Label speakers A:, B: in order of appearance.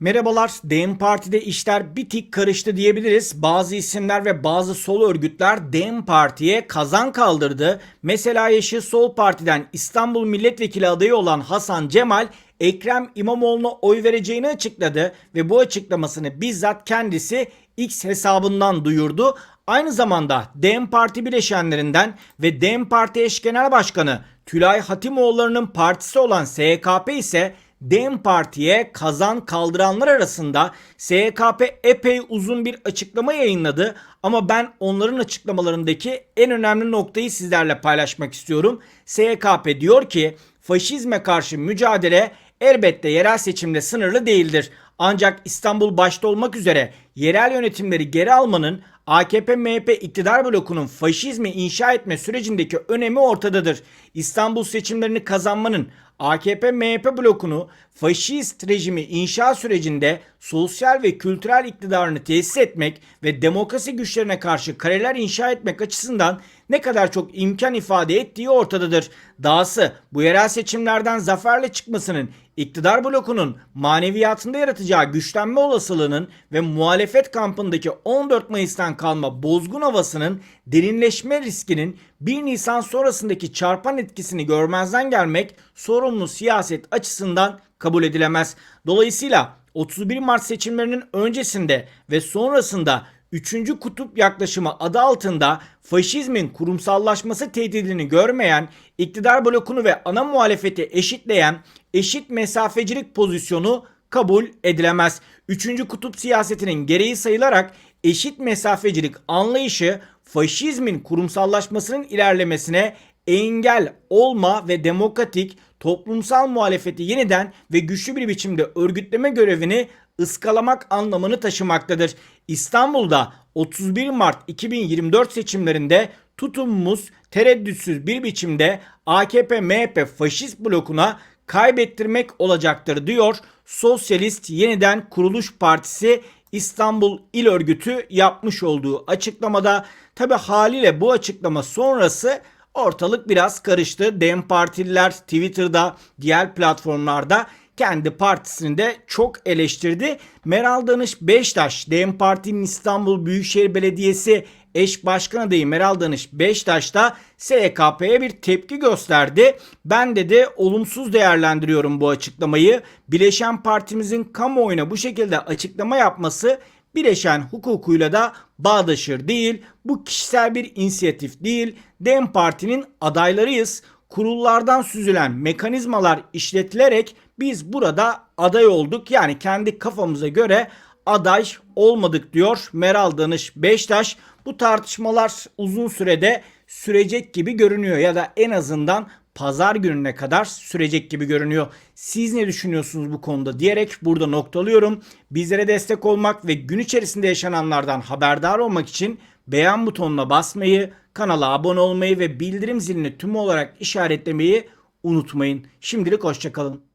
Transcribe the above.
A: Merhabalar, DEM Parti'de işler bir tık karıştı diyebiliriz. Bazı isimler ve bazı sol örgütler DEM Parti'ye kazan kaldırdı. Mesela Yeşil Sol Parti'den İstanbul Milletvekili adayı olan Hasan Cemal, Ekrem İmamoğlu'na oy vereceğini açıkladı ve bu açıklamasını bizzat kendisi X hesabından duyurdu. Aynı zamanda DEM Parti bileşenlerinden ve DEM Parti eş genel başkanı Tülay Hatimoğulları'nın partisi olan SKP ise DEM Parti'ye kazan kaldıranlar arasında SKP epey uzun bir açıklama yayınladı ama ben onların açıklamalarındaki en önemli noktayı sizlerle paylaşmak istiyorum. SKP diyor ki faşizme karşı mücadele elbette yerel seçimle sınırlı değildir. Ancak İstanbul başta olmak üzere yerel yönetimleri geri almanın AKP-MHP iktidar blokunun faşizmi inşa etme sürecindeki önemi ortadadır. İstanbul seçimlerini kazanmanın AKP-MHP blokunu faşist rejimi inşa sürecinde sosyal ve kültürel iktidarını tesis etmek ve demokrasi güçlerine karşı kareler inşa etmek açısından ne kadar çok imkan ifade ettiği ortadadır. Dahası bu yerel seçimlerden zaferle çıkmasının iktidar blokunun maneviyatında yaratacağı güçlenme olasılığının ve muhalefet kampındaki 14 Mayıs'tan kalma bozgun havasının derinleşme riskinin 1 Nisan sonrasındaki çarpan etkisini görmezden gelmek sorumlu siyaset açısından kabul edilemez. Dolayısıyla 31 Mart seçimlerinin öncesinde ve sonrasında 3. kutup yaklaşımı adı altında faşizmin kurumsallaşması tehdidini görmeyen, iktidar blokunu ve ana muhalefeti eşitleyen eşit mesafecilik pozisyonu kabul edilemez. 3. kutup siyasetinin gereği sayılarak eşit mesafecilik anlayışı faşizmin kurumsallaşmasının ilerlemesine engel olma ve demokratik toplumsal muhalefeti yeniden ve güçlü bir biçimde örgütleme görevini ıskalamak anlamını taşımaktadır. İstanbul'da 31 Mart 2024 seçimlerinde tutumumuz tereddütsüz bir biçimde AKP-MHP faşist blokuna kaybettirmek olacaktır diyor Sosyalist Yeniden Kuruluş Partisi İstanbul İl Örgütü yapmış olduğu açıklamada tabi haliyle bu açıklama sonrası ortalık biraz karıştı. Dem Partililer Twitter'da diğer platformlarda kendi partisini de çok eleştirdi. Meral Danış Beştaş, DEM Parti'nin İstanbul Büyükşehir Belediyesi eş başkan adayı Meral Danış Beştaş da SKP'ye bir tepki gösterdi. Ben de de olumsuz değerlendiriyorum bu açıklamayı. Bileşen partimizin kamuoyuna bu şekilde açıklama yapması bileşen hukukuyla da bağdaşır değil. Bu kişisel bir inisiyatif değil. DEM Parti'nin adaylarıyız. Kurullardan süzülen mekanizmalar işletilerek biz burada aday olduk. Yani kendi kafamıza göre aday olmadık diyor Meral Danış Beştaş. Bu tartışmalar uzun sürede sürecek gibi görünüyor ya da en azından pazar gününe kadar sürecek gibi görünüyor. Siz ne düşünüyorsunuz bu konuda diyerek burada noktalıyorum. Bizlere destek olmak ve gün içerisinde yaşananlardan haberdar olmak için beğen butonuna basmayı, kanala abone olmayı ve bildirim zilini tüm olarak işaretlemeyi unutmayın. Şimdilik hoşçakalın.